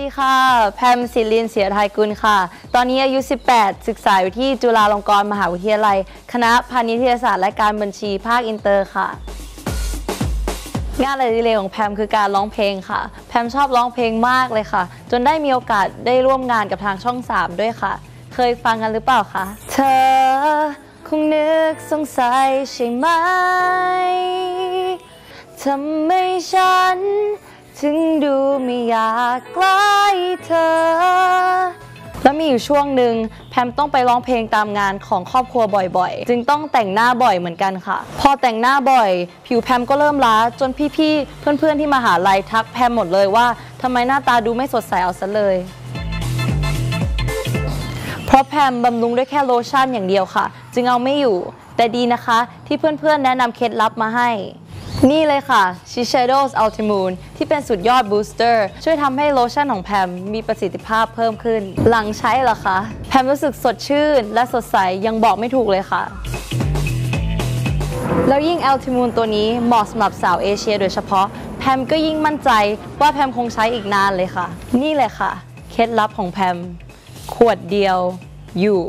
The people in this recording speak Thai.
ดีค่ะ แพมศิลินเสียไทยกุลค่ะ ตอนนี้อายุ 18 ศึกษาอยู่ที่จุฬาลงกรณ์มหาวิทยาลัย คณะพาณิชยศาสตร์และการบัญชีภาคอินเตอร์ค่ะ งานอดิเรกของแพมคือการร้องเพลงค่ะ แพมชอบร้องเพลงมากเลยค่ะ จนได้มีโอกาสได้ร่วมงานกับทางช่อง 3 ด้วยค่ะ เคยฟังกันหรือเปล่าคะ เธอคงนึกสงสัยใช่ไหมทำไมฉันถึงดูไม่อยากกล้ เธอ แล้วมีอยู่ช่วงหนึ่งแพมต้องไปร้องเพลงตามงานของครอบครัวบ่อยๆ จึงต้องแต่งหน้าบ่อยเหมือนกันค่ะ พอแต่งหน้าบ่อย ผิวแพมก็เริ่มล้าจนพี่ๆ เพื่อนๆที่มาหาลัยทักแพมหมดเลยว่าทำไมหน้าตาดูไม่สดใสเอาซะเลยเพราะแพมบำรุงด้วยแค่โลชั่นอย่างเดียวค่ะ จึงเอาไม่อยู่ แต่ดีนะคะที่เพื่อนๆแนะนำเคล็ดลับมาให้ นี่เลยค่ะ Shiseido's Ultimoon ที่เป็นสุดยอดบูสเตอร์ช่วยทำให้โลชั่นของแพมมีประสิทธิภาพเพิ่มขึ้น หลังใช้เหรอคะ แพมรู้สึกสดชื่นและสดใส ยังบอกไม่ถูกเลยค่ะ แล้วยิ่ง Ultimoon ตัวนี้เหมาะสำหรับสาวเอเชียโดยเฉพาะ แพมก็ยิ่งมั่นใจว่าแพมคงใช้อีกนานเลยค่ะ นี่เลยค่ะ เคล็ดลับของแพม ขวดเดียวอยู่